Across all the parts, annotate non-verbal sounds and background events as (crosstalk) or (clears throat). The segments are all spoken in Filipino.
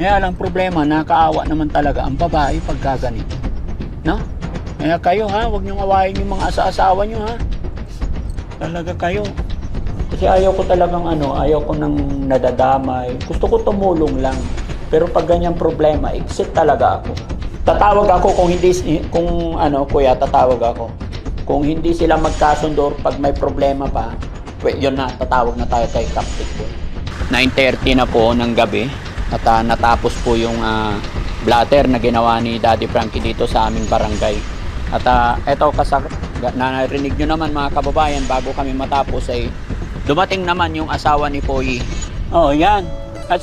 Kaya lang problema, nakaawa naman talaga ang babae pag ganito. No? Kaya kayo ha, huwag niyong awayin yung mga asa-asawa niyo ha. Talaga kayo. Kasi ayaw ko talagang ano, ayaw ko nang nadadamay. Gusto ko tumulong lang. Pero pag ganyan problema, exit talaga ako. Tatawag ako kung hindi, kung ano, kuya, tatawag ako. Kung hindi sila magkasundo pag may problema pa, yun na, tatawag na tayo kay Captain Boy. 9.30 na po ng gabi at ah, natapos po yung ah, blatter na ginawa ni Daddy Frankie dito sa aming barangay. At ah, eto kasak na narinig nyo naman mga kababayan bago kami matapos ay dumating naman yung asawa ni Poy. Oh, yan. At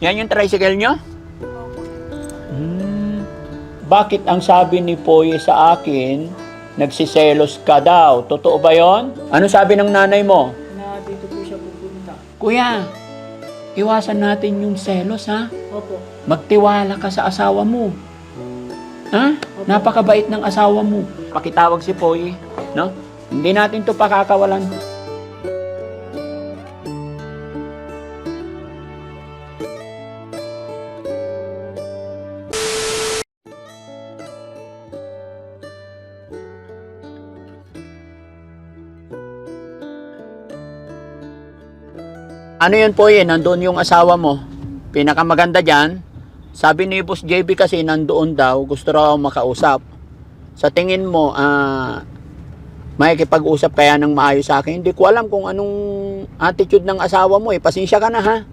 yan yung tricycle nyo? Hmm. Bakit ang sabi ni Poy sa akin, nagsiselos ka daw? Totoo ba yon? Ano sabi ng nanay mo? Kuya, iwasan natin yung selos ha. Opo. Magtiwala ka sa asawa mo. Ha? Napakabait ng asawa mo. Pakitawag si Poy, no? Hindi natin to pakakawalan. Ano yun po yun? Nandun yung asawa mo. Pinakamaganda dyan, sabi ni Boss JB kasi nandoon daw, gusto raw makausap. Sa tingin mo, ah, makikipag-usap kaya ng maayos sa akin? Hindi ko alam kung anong attitude ng asawa mo eh. Pasensya ka na ha.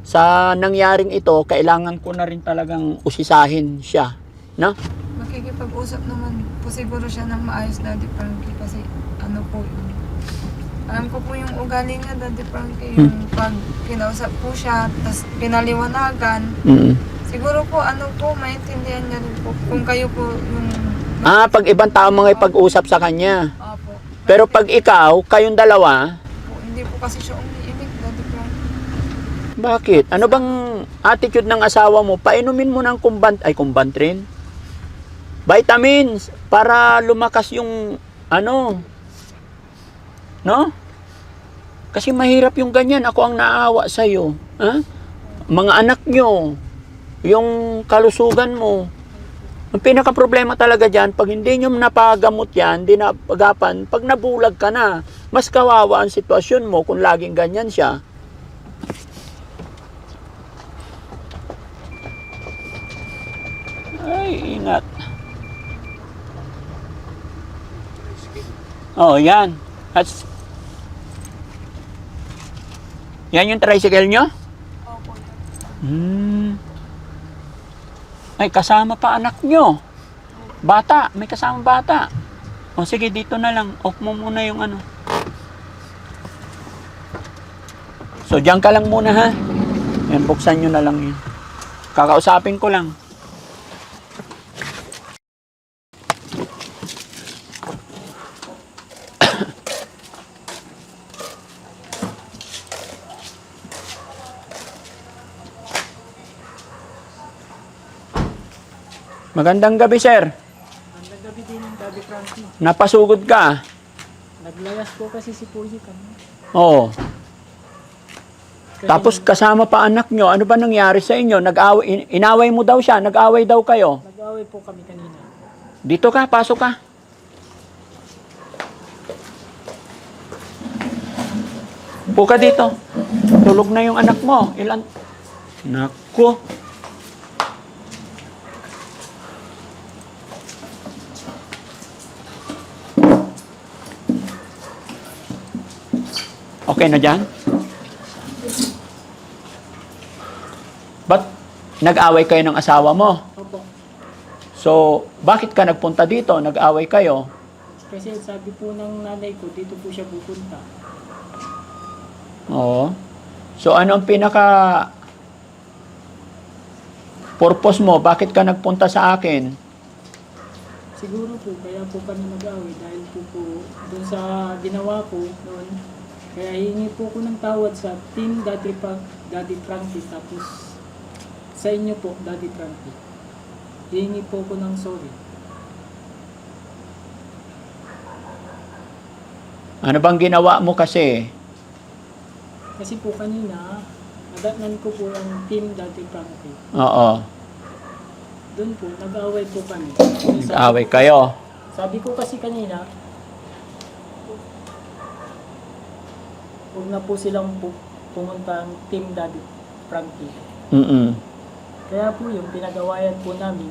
Sa nangyaring ito, kailangan ko na rin talagang usisahin siya. No? Makikipag-usap naman po siguro siya ng maayos, Daddy Frankie, kasi ano po yun. Alam ko po yung ugali niya, Daddy Frankie, yung pag kinausap po siya, tapos pinaliwanagan, Mm. siguro po ano po, maintindihan niya rin po kung kayo po yung... Ah, pag ibang tao mga ipag-usap sa kanya. Opo. Pero pag ikaw, kayong dalawa, Po, hindi po kasi siya umiimik, Daddy Frankie. Bakit? Ano bang attitude ng asawa mo? Painumin mo ng kumbant, ay kumbantrin? Vitamins para lumakas yung ano? No? Kasi mahirap yung ganyan. Ako ang naawa sa iyo. Ha? Mga anak nyo, yung kalusugan mo. Ang pinaka problema talaga diyan, pag hindi nyo napagamot yan, hindi napagapan, pag nabulag ka na, mas kawawa ang sitwasyon mo kung laging ganyan siya. Ay, ingat. Oh, yan. At yan yung tricycle nyo? Opo. Hmm. Ay, kasama pa anak nyo. Bata, may kasama bata. O sige, dito na lang. Off mo muna yung ano. So, diyan ka lang muna ha. Yan, buksan nyo na lang yun. Kakausapin ko lang. Magandang gabi, sir. Ang gabi din ng Daddy Frankie. Napasugod ka. Naglayas po kasi si Puyi kami. Oo. Kasi Tapos kasama pa anak nyo, ano ba nangyari sa inyo? Nag-away, in- inaway mo daw siya, nag-away daw kayo. Nag-away po kami kanina. Dito ka, pasok ka. Upo ka dito. Tulog na yung anak mo. Ilan? Nako. Okay na dyan? Ba't nag-away kayo ng asawa mo? Opo. So, bakit ka nagpunta dito? Nag-away kayo? Kasi sabi po ng nanay ko, dito po siya pupunta. Oo. So, ano ang pinaka purpose mo? Bakit ka nagpunta sa akin? Siguro po, kaya po kami nag-away dahil po po dun sa ginawa ko noon. Kaya hingi po ko ng tawad sa team Daddy, Frank, Daddy Frankie tapos sa inyo po, Daddy Frankie. Hingi po ko ng sorry. Ano bang ginawa mo kasi? Kasi po kanina, nadatnan ko po yung team dati Frankie. Oo. Doon po, nag-away po kami. Nag-away kayo. Sabi ko kasi kanina, huwag na po silang pu- pumunta ang team Daddy Frankie. Mm-mm. Kaya po yung pinagawayan po namin,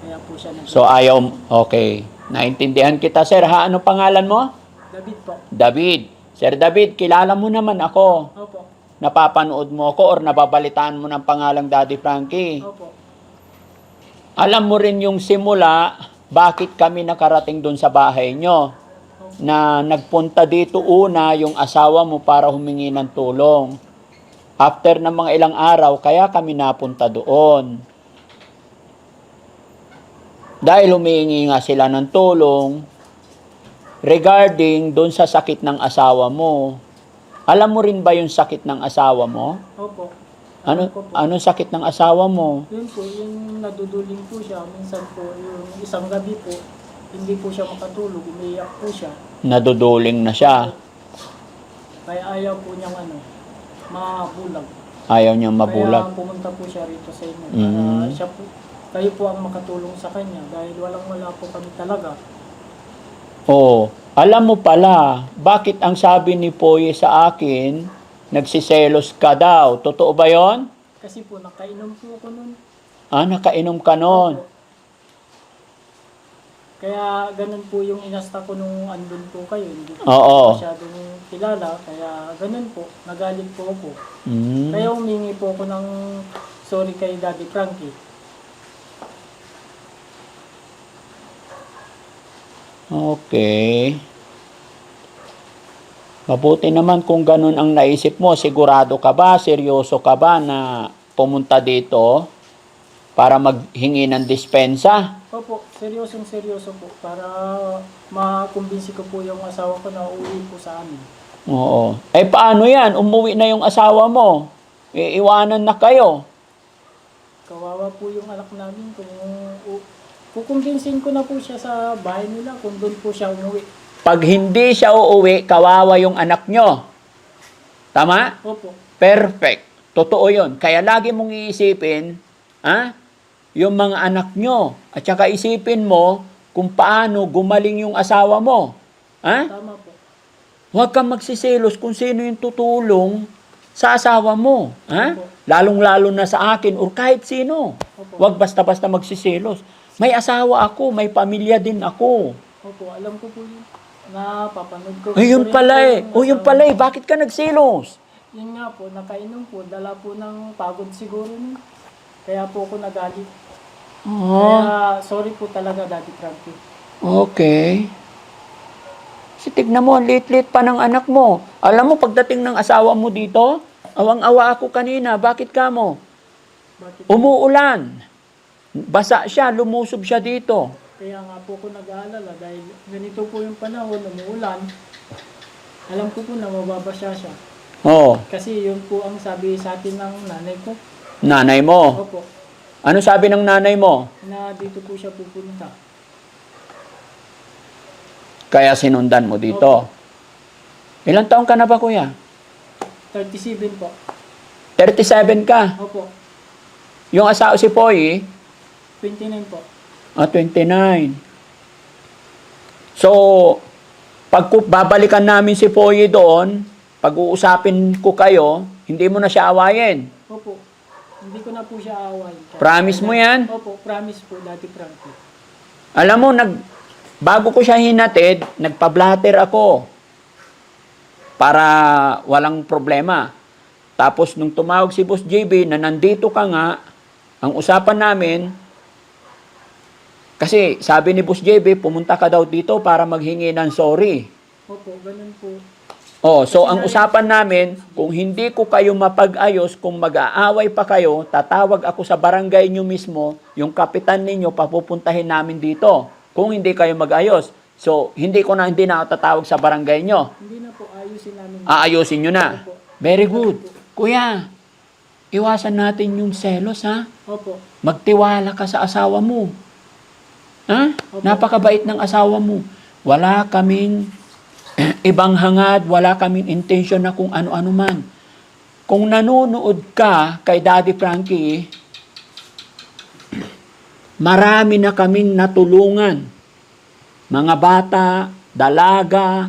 kaya po siya nag- So ayaw, okay. Naintindihan kita, sir. Ha, ano pangalan mo? David po. David. Sir David, kilala mo naman ako. Opo. Napapanood mo ako or nababalitaan mo ng pangalang Daddy Frankie. Opo. Alam mo rin yung simula, bakit kami nakarating doon sa bahay nyo. Na nagpunta dito una yung asawa mo para humingi ng tulong. After ng mga ilang araw, kaya kami napunta doon. Dahil humingi nga sila ng tulong regarding doon sa sakit ng asawa mo. Alam mo rin ba yung sakit ng asawa mo? Opo. Ano Alam ko po. anong sakit ng asawa mo? Yun po, yung naduduling po siya. Minsan po, yung isang gabi po, hindi po siya makatulog. Umiiyak po siya. Naduduling na siya. Kaya ayaw po niyang ano, mabulag. Ayaw niyang mabulag. Kaya pumunta po siya rito sa inyo. Mm. siya po, kayo po ang makatulong sa kanya. Dahil walang wala po kami talaga. Oh, alam mo pala, bakit ang sabi ni Poye sa akin, nagsiselos ka daw. Totoo ba 'yon? Kasi po, nakainom po ako nun. Ah, nakainom ka noon. Opo. Kaya ganun po yung inasta ko nung andun po kayo. Hindi ko Oo. masyadong kilala. Kaya ganun po. Nagalit po ako. Hmm. Kaya humingi po ako ng sorry kay Daddy Frankie. Okay. Mabuti naman kung ganun ang naisip mo. Sigurado ka ba, seryoso ka ba na pumunta dito para maghingi ng dispensa? Opo, seryosong seryoso po. Para makumbinsi ko po yung asawa ko na uuwi po sa amin. Oo. Eh paano yan? Umuwi na yung asawa mo. Iiwanan na kayo. Kawawa po yung anak namin kung u- kukumbinsin ko na po siya sa bahay nila kung doon po siya umuwi. Pag hindi siya uuwi, kawawa yung anak nyo. Tama? Opo. Perfect. Totoo yun. Kaya lagi mong iisipin, ha? Yung mga anak nyo. At saka isipin mo kung paano gumaling yung asawa mo. Ha? Tama po. Huwag kang magsiselos kung sino yung tutulong sa asawa mo. Ha? Lalong-lalo na sa akin or kahit sino. Opo. Huwag basta-basta magsiselos. May asawa ako, may pamilya din ako. Opo, alam ko po yun. Napapanood ko. Ay, yun ko rin pala eh. yung O yun asawa pala eh. Bakit ka nagselos? Yun nga po, nakainom po. Dala po ng pagod siguro nun. Kaya po ako nagalit. Oh, Kaya sorry po talaga, Daddy Frankie. okay. Kasi tignan mo, ang lit-lit pa ng anak mo. Alam mo, pagdating ng asawa mo dito, awang-awa ako kanina. Bakit ka mo? Bakit? Umuulan. Basa siya, lumusob siya dito. Kaya nga po ako nag-aalala dahil ganito po yung panahon, umuulan. Alam ko po na mababasya siya. Oh, Kasi yun po ang sabi sa atin ng nanay ko. Nanay mo. Opo, Ano sabi ng nanay mo? na dito po siya pupunta. Kaya sinundan mo dito. Ilang taon ka na ba, kuya? 37 po. 37 ka. Opo, Yung asawa si Poy, 29 po. ah, 29. So, pag babalikan namin si Poy doon, pag-uusapin ko kayo, hindi mo na siya awayin. Opo, hindi ko na po siya aaway. Promise mo yan? Opo, promise po, Daddy Frankie. Alam mo, nag, bago ko siya hinatid, nagpa-blatter ako para walang problema. Tapos nung tumawag si Boss JB na nandito ka nga, ang usapan namin, kasi sabi ni Boss JB, pumunta ka daw dito para maghingi ng sorry. Opo, ganun po. Oh, so ang usapan namin, kung hindi ko kayo mapag-ayos, kung mag-aaway pa kayo, tatawag ako sa barangay nyo mismo, yung kapitan ninyo, papupuntahin namin dito. Kung hindi kayo mag-ayos. So, hindi ko na, hindi na tatawag sa barangay nyo. Hindi na po, ayusin namin. Aayusin nyo na. Very good. Kuya, iwasan natin yung selos, ha? Opo, Magtiwala ka sa asawa mo. Ha? Opo. Napakabait ng asawa mo. Wala kaming (clears throat) ibang hangad, wala kaming intention na kung ano-ano man. kung nanonood ka kay Daddy Frankie, (clears throat) marami na kaming natulungan. Mga bata, dalaga,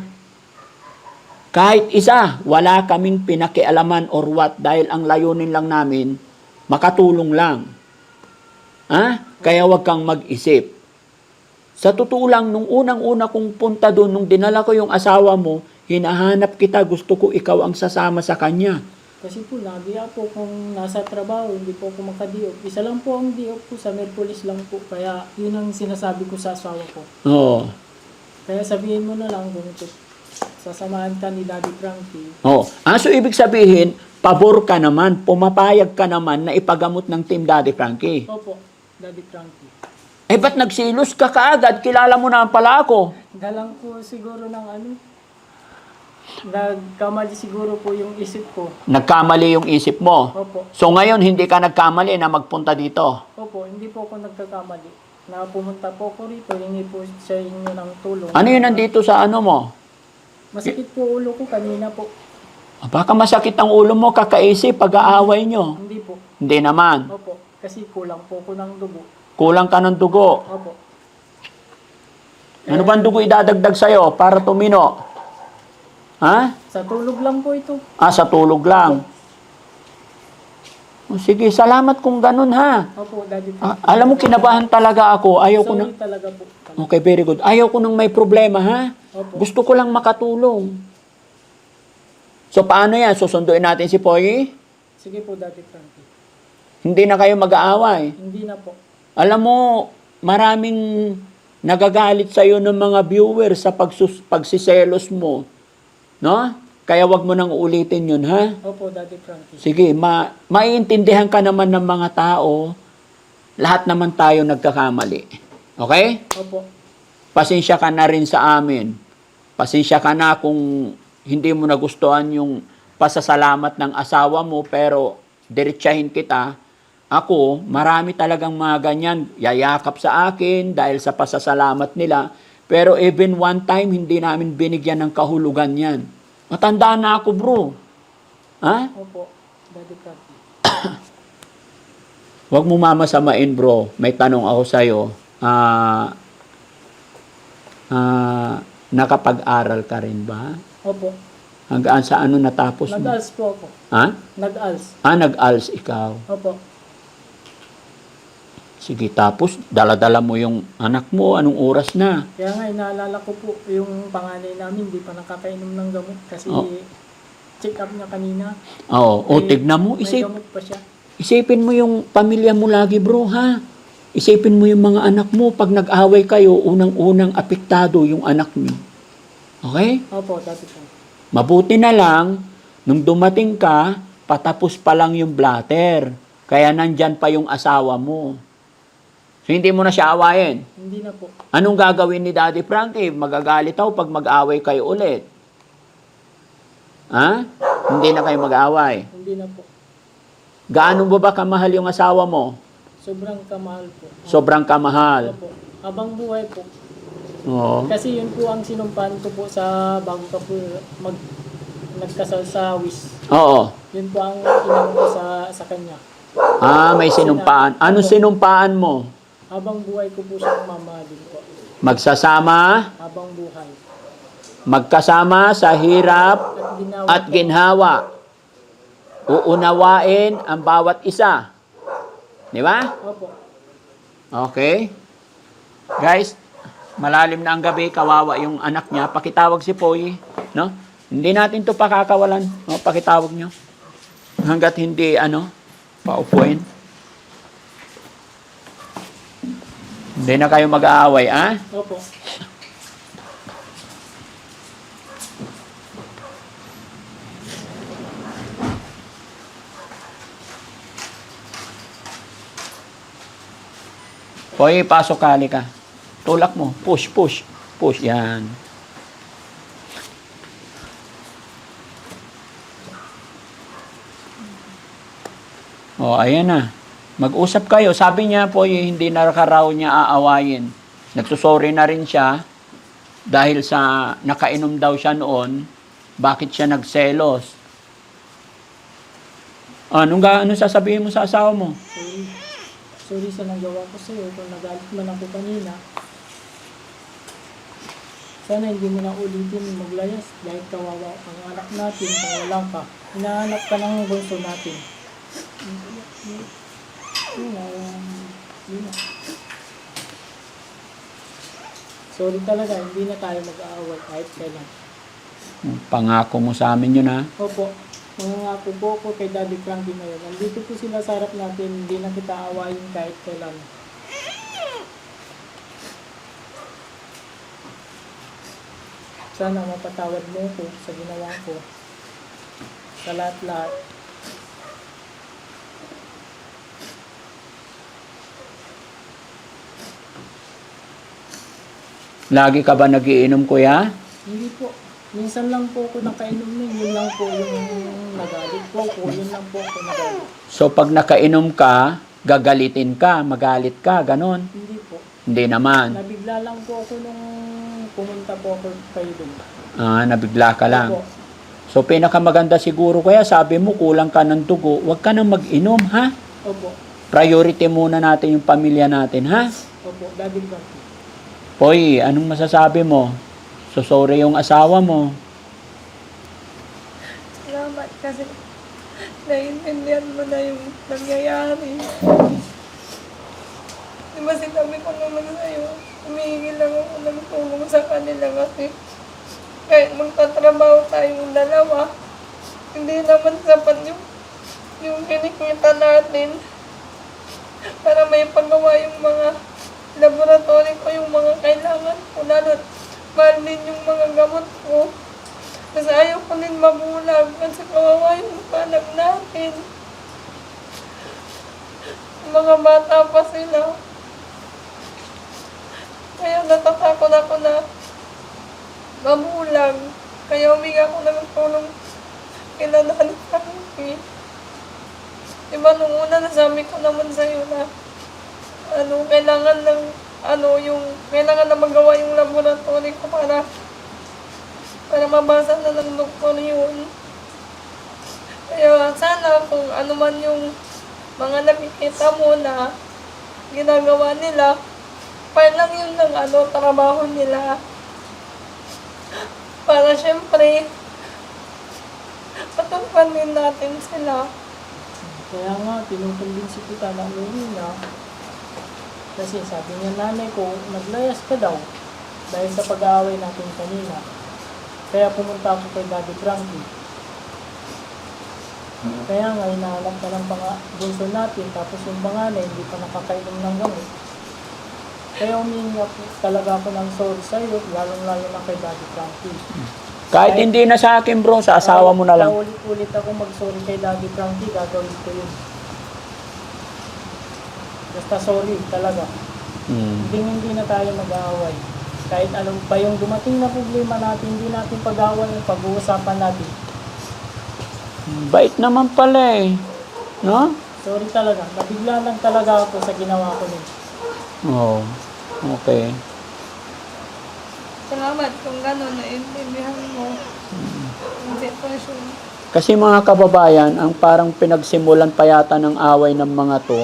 kahit isa, wala kaming pinakialaman or what dahil ang layunin lang namin, makatulong lang. Ha? Kaya wag kang mag-isip. Sa totoo lang, nung unang-una kong punta doon, nung dinala ko yung asawa mo, hinahanap kita, gusto ko ikaw ang sasama sa kanya. Kasi po, lagi po kung nasa trabaho, hindi po ako makadiop. Isa lang po ang diop ko sa Merkulis lang po. Kaya yun ang sinasabi ko sa asawa ko. Oo. Kaya sabihin mo na lang kung ito, sasamahan ka ni Daddy Frankie. Oh, ah, so ibig sabihin, pabor ka naman, pumapayag ka naman na ipagamot ng Team Daddy Frankie. Opo, Daddy Frankie. Eh, ba't nagsilos ka kaagad? Kilala mo na pala ako. Dalang po siguro ng ano, nagkamali siguro po yung isip ko. Nagkamali yung isip mo. Opo, So ngayon, hindi ka nagkamali na magpunta dito. opo, hindi po ako nagkakamali. Na pumunta po ako rito, hingi po sa inyo ng tulong. Ano yun nandito sa ano mo? Masakit po ulo ko kanina po. Ah, Baka masakit ang ulo mo, kakaisip, pag-aaway nyo. Hindi po. Hindi naman. Opo, kasi kulang po ko ng dugo. Kulang ka ng dugo. Opo. Ano ba ang dugo idadagdag sa'yo para tumino? Ha? Sa tulog lang po ito. Ah, sa tulog lang. O, sige, salamat kung ganun ha. Opo, Daddy Ah, Frankie. alam mo, kinabahan talaga ako. Ayaw ko na... Sorry talaga po. Okay, very good. Ayaw ko nang may problema, ha? Opo. Gusto ko lang makatulong. So, paano yan? Susunduin natin si Poy? Sige po, Daddy Frankie. Hindi na kayo mag-aaway. Hindi na po. Alam mo, maraming nagagalit sa iyo ng mga viewers sa pagsus pagsiselos mo. No? Kaya wag mo nang ulitin yun, ha? Opo, Daddy Frankie. Sige, ma maiintindihan ka naman ng mga tao. Lahat naman tayo nagkakamali. Okay? Opo. Pasensya ka na rin sa amin. Pasensya ka na kung hindi mo nagustuhan yung pasasalamat ng asawa mo pero diretsahin kita. Ako, marami talagang mga ganyan yayakap sa akin dahil sa pasasalamat nila. Pero even one time, hindi namin binigyan ng kahulugan yan. Matanda na ako, bro. Ha? Opo, Daddy. (coughs) Huwag mo mamasamain, bro. May tanong ako sa'yo. Ah, ah, nakapag-aral ka rin ba? Opo. Hanggang sa ano natapos mo? Nag-ALS po ako. Ha? Nag-ALS. Ah, nag-ALS ikaw. Opo. Sige, tapos dala-dala mo yung anak mo. Anong oras na? Kaya nga, inaalala ko po yung panganay namin, hindi pa nakakainom ng gamot kasi Oh. check up niya kanina. Oo, o May- tignan mo. Isip, gamot pa siya. isipin mo yung pamilya mo lagi, bro, ha? Isipin mo yung mga anak mo. Pag nag-away kayo, unang-unang apektado yung anak niyo. Okay? Opo, Daddy Frankie. Mabuti na lang, nung dumating ka, patapos pa lang yung blatter. Kaya nandyan pa yung asawa mo. So, hindi mo na siya awayin. Hindi na po. Anong gagawin ni Daddy Frankie? Magagalit ako pag mag-away kayo ulit. Ha? Hindi na kayo mag-away. Hindi na po. Gaano ba ba kamahal yung asawa mo? Sobrang kamahal po. Sobrang kamahal. Opo. Habang buhay po. Oo. Kasi yun po ang sinumpahan ko po sa bago ka po mag nagkasal sa WIS. Oo. Yun po ang inang ko sa, sa kanya. Ah, may sinumpaan. Ano sinumpaan mo? Habang buhay ko po siyang mamahalin po. Magsasama, Habang buhay. magkasama sa hirap At ginhawa. Uunawain ang bawat isa. Di ba? Opo. Okay. Guys, malalim na ang gabi, kawawa yung anak niya. Pakitawag si Poy, no? Hindi natin to pakakawalan. No? Pakitawag niyo. Hanggat hindi, ano, paupuin. Hindi na kayo mag-aaway, ah? Opo. Poy, pasok kali ka. Tulak mo. Push, push. Push. Yan. O, ayan na. Mag-usap kayo. Sabi niya po, hindi na raw niya aawayin. Nagsusorry na rin siya dahil sa nakainom daw siya noon, bakit siya nagselos? Anong ga, ano sasabihin mo sa asawa mo? Sorry. Sorry sa nagawa ko sa'yo kung nagalit man ako kanina. Sana hindi mo na ulitin maglayas dahil kawawa ang anak natin kung wala ka. Hinahanap ka ng bunso natin. Sorry talaga, hindi na tayo mag-aaway kahit kailan. Pangako mo sa amin yun ha. Opo, mangangako po ako kay Daddy Frankie ngayon. Nandito po sila sa harap natin, hindi na kita aawayin kahit kailan. Sana mapatawad mo ko sa ginawa ko. Sa lahat-lahat. Lagi ka ba nagiinom kuya? Hindi po. Minsan lang po ako nakainom nun. Yun lang po yung nagalit po ako. Yun lang po ako nagalit. So pag nakainom ka, gagalitin ka, magalit ka, ganon. Hindi po. Hindi naman. Nabigla lang po ako nung pumunta po ako kayo dun. Ah, nabigla ka lang. Opo. So pinakamaganda siguro kaya sabi mo kulang ka ng dugo, huwag ka nang mag-inom ha. Opo. Priority muna natin yung pamilya natin ha. Opo. Daddy Frankie. Poy, anong masasabi mo? So sorry yung asawa mo. Salamat kasi naiintindihan mo na yung nangyayari. Di ba sinabi ko naman sa'yo, humihingi lang ako ng tulong sa kanila kasi kahit magtatrabaho tayong dalawa, hindi naman sapat yung, yung kinikita natin para may pagawa yung mga laboratory ko, yung mga kailangan ko, lalo mahal din yung mga gamot ko. Kasi ayaw ko din mabulag kasi kawawa yung anak natin. Mga bata pa sila. Kaya natatakot ako na mabulag. Kaya humingi ako ng tulong kila Daddy Frankie. Diba nung una nasabi ko naman sa'yo na ano, kailangan ng ano yung kailangan na magawa yung laboratory ko para para mabasa na ng doktor yun. Kaya sana kung ano man yung mga nakikita mo na ginagawa nila, para lang yun ng ano, trabaho nila. Para syempre, patulpan din natin sila. Kaya nga, tinukumbinsi kita umuwi na. Kasi sabi niya nanay ko, naglayas ka daw. Dahil sa pag-aaway natin kanina. Kaya pumunta ako kay Daddy Frankie. Kaya nga, hinahanap ka ng pang bunso natin. Tapos yung panganay, hindi pa nakakainom ng gamot. Kaya humingi ako talaga ako ng sorry sa'yo, lalong-lalo na kay Daddy Frankie. Kahit hindi na sa akin bro, sa asawa mo na lang. Paulit-ulit ako mag-sorry kay Daddy Frankie, gagawin ko yun. Basta sorry talaga. Hmm. Hindi hindi na tayo mag-aaway. Kahit anong pa yung dumating na problema natin, hindi natin pag-aaway yung pag-uusapan natin. Bait naman pala eh. No? Sorry talaga. Nabigla lang talaga ako sa ginawa ko nun. Oo. Okay. Salamat kung gano'n naintindihan mo yung sitwasyon. Kasi mga kababayan, ang parang pinagsimulan pa yata ng away ng mga to,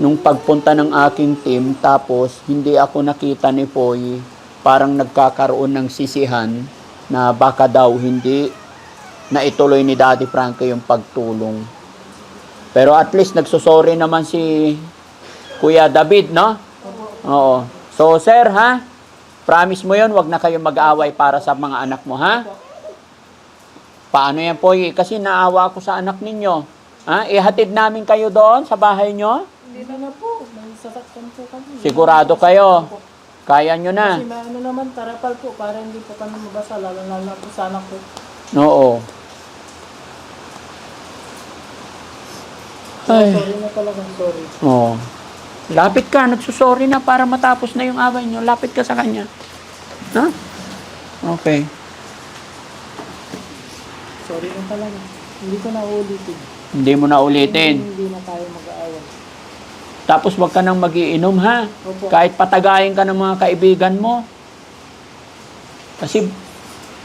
nung pagpunta ng aking team, tapos hindi ako nakita ni Poy, parang nagkakaroon ng sisihan na baka daw hindi na ituloy ni Daddy Frankie yung pagtulong. Pero at least nagsusorry naman si Kuya David, no? Oo. So, sir, ha? Promise mo yun, wag na kayo mag-away para sa mga anak mo, ha? Paano yan, Poy? Kasi naawa ako sa anak ninyo. Ha? Ihatid namin kayo doon sa bahay nyo? Hindi na na po. May sasaktan po kami. Sigurado kayo. Kaya nyo na. Kasi may ano naman, tarapal po, para hindi po kami mabasa, lalo-lalo na po sa anak ko. Oo. Ay. Sorry na talaga, sorry. Oo. Lapit ka, nagsusorry na para matapos na yung away nyo. Lapit ka sa kanya. Ha? Okay. Sorry na talaga. Hindi ko na ulitin. Hindi mo na ulitin. Hindi na tayo mag-aaway. Tapos wag ka nang magiinom ha. Opo. Kahit patagayin ka ng mga kaibigan mo. Kasi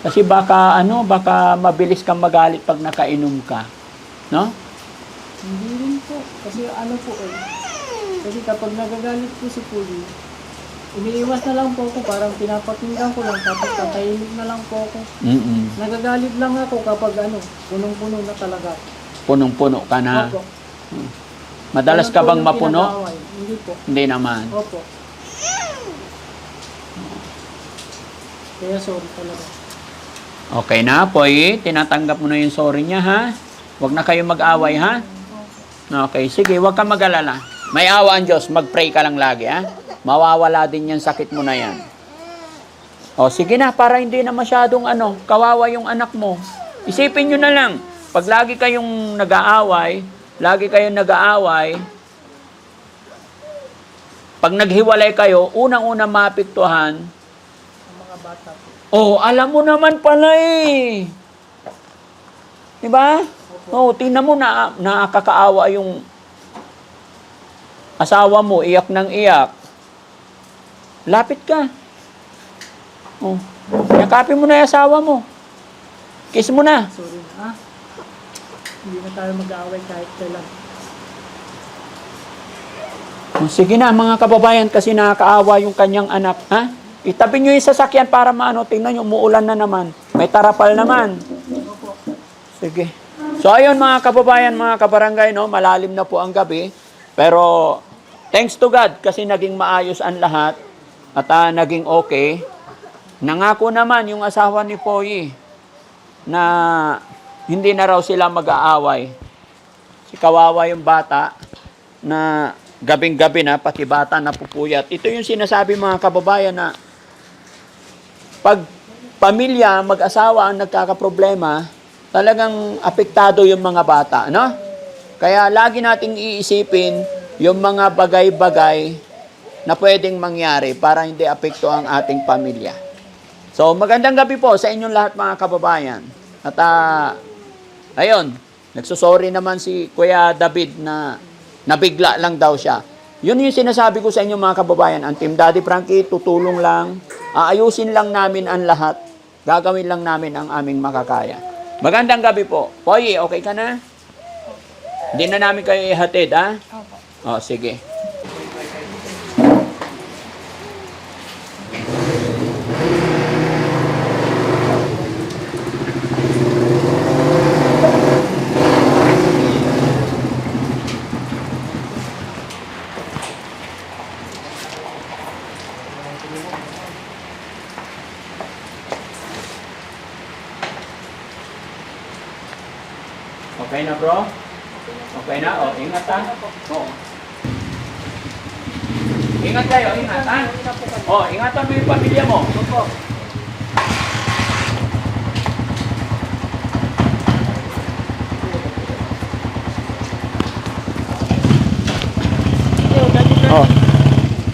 kasi baka ano, baka mabilis kang magalit pag nakainom ka. No? Hindi rin po. Kasi ano po eh. Kasi kapag nagagalit po si Puli, umiiwas na lang po ako. Parang pinapakinggan ko lang. Tapos tatahimik na lang po ako. Mm-mm. Nagagalit lang ako kapag ano, punong-puno na talaga. Punong-puno ka na. Opo. Madalas ka bang mapuno? Hindi po. Hindi naman. Opo. Kaya sorry talaga. Okay na, Poy. Tinatanggap mo na yung sorry niya, ha? Huwag na kayo mag-away, ha? Okay, sige, huwag ka mag-alala. May awa ang Diyos, mag-pray ka lang lagi, ha? Mawawala din yung sakit mo na yan. O, sige na, para hindi na masyadong ano, kawawa yung anak mo. Isipin nyo na lang, pag lagi kayong nag-aaway, lagi kayong nag-aaway, pag naghiwalay kayo, unang-una maapektuhan, Ang mga bata. Oh, alam mo naman pala eh. 'Di ba? Oh, tingnan mo na nakakaawa yung asawa mo, iyak ng iyak. Lapit ka. Oh, yakapin mo na yung asawa mo. Kiss mo na. Sorry na. Hindi na tayo mag-aaway kahit kailan. Sige na mga kababayan kasi nakakaawa yung kanyang anak, ha? Itabi nyo yung sasakyan para maano, tingnan nyo, umuulan na naman. May tarapal naman. Sige. So ayun mga kababayan, mga kabarangay, no, malalim na po ang gabi. Pero thanks to God kasi naging maayos ang lahat at ah, naging okay. Nangako naman yung asawa ni Poy na hindi na raw sila mag-aaway. Si kawawa yung bata na gabing-gabi na, pati bata na pupuyat. Ito yung sinasabi mga kababayan na pag pamilya, mag-asawa ang nagkakaproblema, talagang apektado yung mga bata, no? Kaya lagi nating iisipin yung mga bagay-bagay na pwedeng mangyari para hindi apekto ang ating pamilya. So, magandang gabi po sa inyong lahat mga kababayan. At ah, ayun, nagsusorry naman si Kuya David na nabigla lang daw siya. Yun yung sinasabi ko sa inyo mga kababayan. Ang Team Daddy Frankie, tutulong lang. Aayusin lang namin ang lahat. Gagawin lang namin ang aming makakaya. Magandang gabi po. Poy, okay ka na? Hindi na namin kayo ihatid, ha? Opo. O, sige. Na, bro? Okay na? O, ingat ha? Oo. Ingat kayo, ingat ha? O, ingatan mo yung pamilya mo. Opo.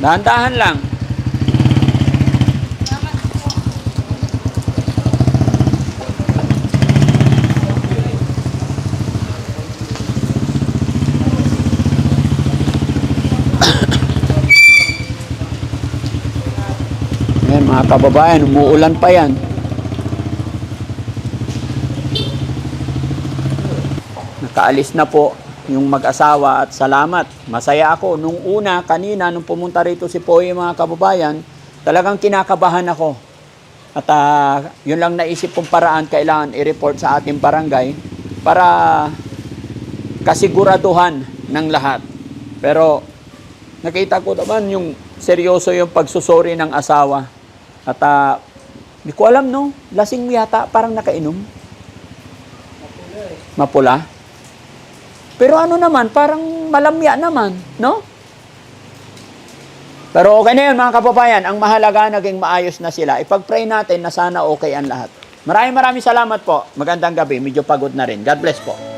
Dahan-dahan lang. Ayan mga kababayan, umuulan pa yan. Nakaalis na po yung mag-asawa at salamat. Masaya ako. Nung una, kanina, nung pumunta rito si Poy, mga kababayan, talagang kinakabahan ako. At ah, yun lang naisip kong paraan, kailangan i-report sa ating barangay para kasiguraduhan ng lahat. Pero nakita ko naman yung seryoso yung pagsusori ng asawa. At ah, di ko alam no, lasing yata, parang nakainom. Mapula. Pero ano naman, parang malamya naman, no? Pero okay na yun mga kababayan, ang mahalaga naging maayos na sila. Ipag-pray natin na sana okay ang lahat. Maraming maraming salamat po. Magandang gabi, medyo pagod na rin. God bless po.